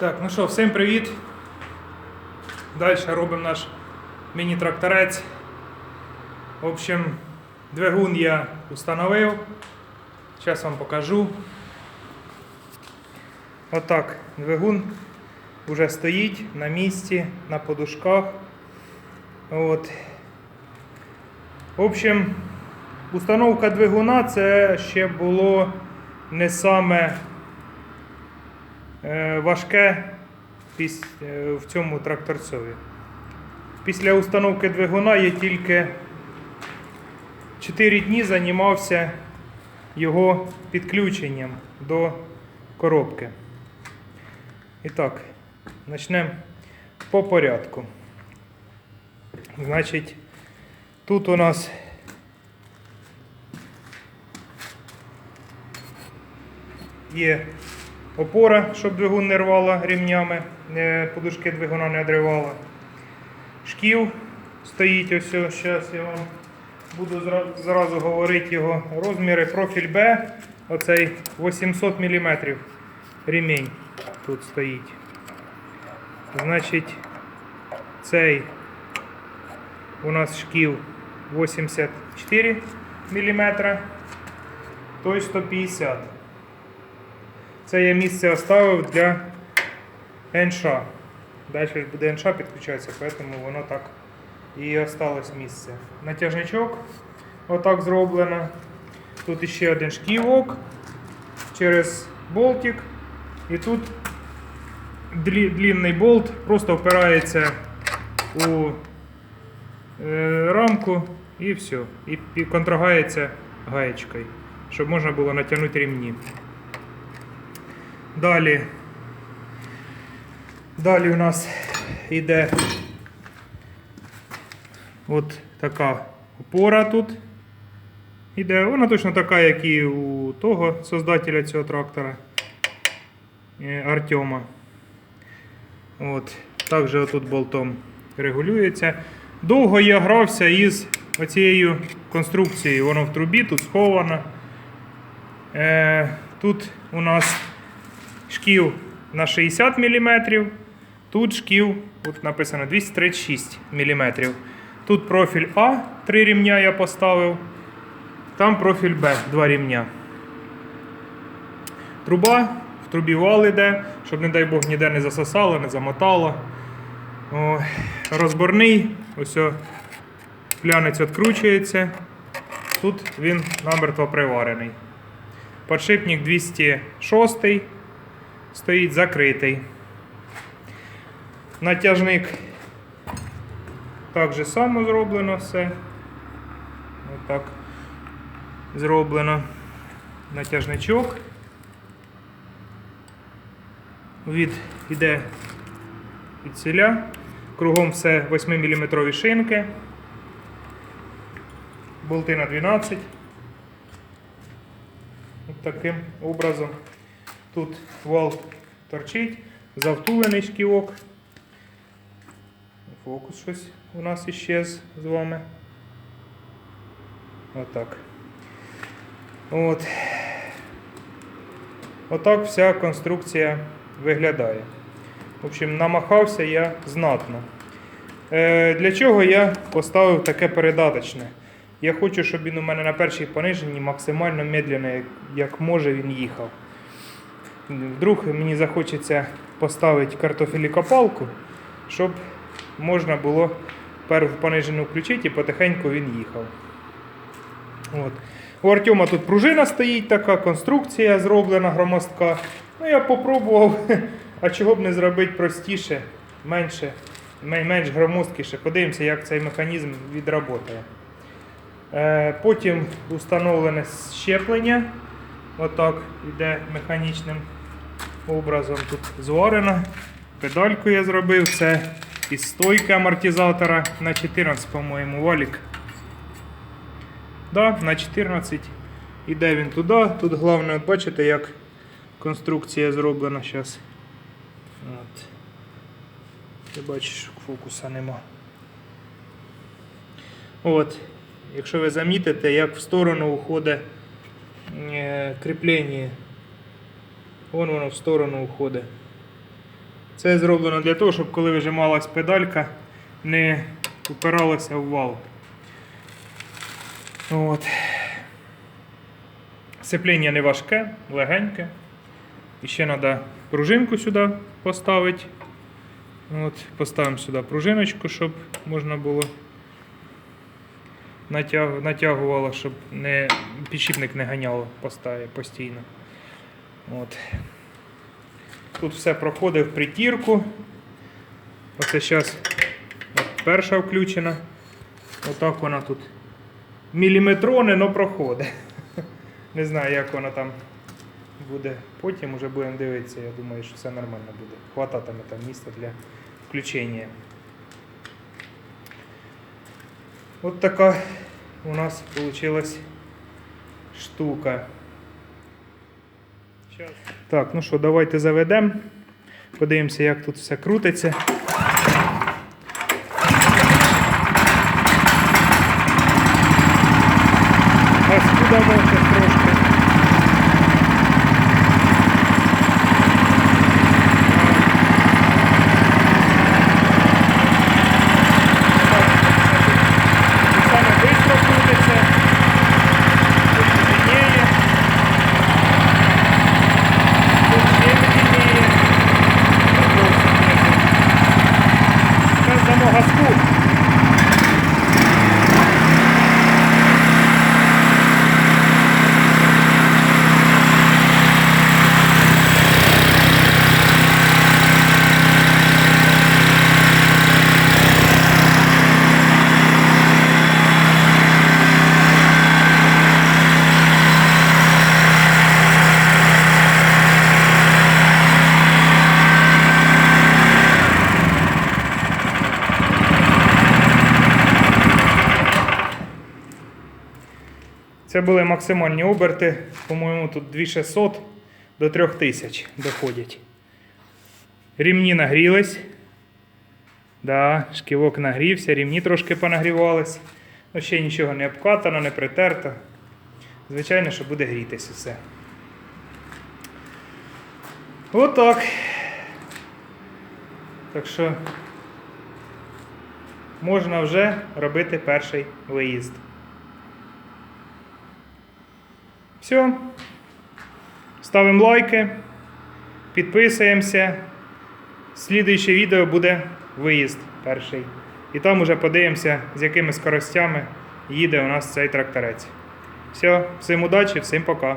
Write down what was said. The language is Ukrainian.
Так, ну що, всім привіт. Далі робимо наш міні-тракторець. В общем, двигун я установив. Зараз вам покажу. Отак, двигун вже стоїть на місці, на подушках. От. В общем, установка двигуна це ще було не саме важке е, в цьому тракторцові. Після установки двигуна я тільки 4 дні займався його підключенням до коробки. І так, почнемо по порядку. Значить, тут у нас є опора, щоб двигун не рвала рівнями, подушки двигуна не одривала. Шків стоїть ось. Зараз я вам буду зра- зразу говорити його розміри. Профіль Б, оцей 800 мм ремінь тут стоїть. Значить, цей у нас шків 84 мм, той 150 це я місце оставив для НШ. Далі буде НШ підключатися, тому воно так і осталось місце. Натяжничок отак зроблено. Тут іще один шківок через болтик. І тут длінний болт просто впирається у е, рамку і все. І контрагається гаєчкою, щоб можна було натягнути ремні. Далі. Далі у нас йде от така опора тут. Іде. Вона точно така, як і у того создателя цього трактора е, Артема. От. Також отут болтом регулюється. Довго я грався із оцією конструкцією. Воно в трубі, тут сховано. Е, тут у нас шків на 60 мм. Тут шків, тут написано 236 мм. Тут профіль А, 3 рівня я поставив. Там профіль Б, 2 рівня. Труба, в трубі вал іде, щоб, не дай Бог, ніде не засосало, не замотало. О, розборний, ось о, глянець відкручується. Тут він намертво приварений. Подшипник 206 стоїть закритий. Натяжник так же само зроблено все. Отак зроблено. Натяжничок. Від іде від ціля. Кругом все 8-мм шинки. Болти на 12. От таким образом. Тут вал торчить, завтулений шківок. Фокус щось у нас іщез з вами. Отак. От. Отак вся конструкція виглядає. В общем, намахався я знатно. Е, для чого я поставив таке передаточне? Я хочу, щоб він у мене на першій пониженні максимально медленно, як, може, він їхав. Вдруг мені захочеться поставити картофелікопалку, щоб можна було перву понижену включити і потихеньку він їхав. От. У Артема тут пружина стоїть така, конструкція зроблена громоздка. Ну я попробував, а чого б не зробити простіше, менше, менш громоздкіше. Подивимося, як цей механізм відработає. Е, Потім установлене щеплення. Отак іде механічним образом. Тут зварено. Педальку я зробив. Це із стойки амортизатора на 14, по-моєму, валік. Да, на 14. Іде він туди. Тут головне, от бачите, як конструкція зроблена зараз. От. Ти бачиш, фокуса нема. От. Якщо ви замітите, як в сторону уходить е, кріплення. Вон воно в сторону уходить. Це зроблено для того, щоб коли вижималась педалька, не упиралася в вал. От. Сцепління не важке, легеньке. І ще треба пружинку сюди поставити. От, поставимо сюди пружиночку, щоб можна було натяг, натягувало, щоб не, підшипник не ганяло постійно. От. Тут все проходить в притірку. Оце зараз перша включена. Отак вона тут міліметрони, але проходить. Не знаю, як вона там буде. Потім вже будемо дивитися. Я думаю, що все нормально буде. Хвататиме там місця для включення. От така у нас вийшла штука. Так, ну що, давайте заведемо. Подивимося, як тут все крутиться. Розкудамо ще трошки. Саме швидко крутиться. Тут медленніє. Тут ще медленніє. Зараз дамо газку. Це були максимальні оберти. По-моєму, тут 2600 до 3000 доходять. Рівні нагрілись. Да, шківок нагрівся, рівні трошки понагрівались. Ну, ще нічого не обкатано, не притерто. Звичайно, що буде грітись усе. Отак. Так що можна вже робити перший виїзд. Все. Ставимо лайки, підписуємося. Слідуюче відео буде виїзд перший. І там уже подивимося, з якими скоростями їде у нас цей тракторець. Все, всім удачі, всім пока.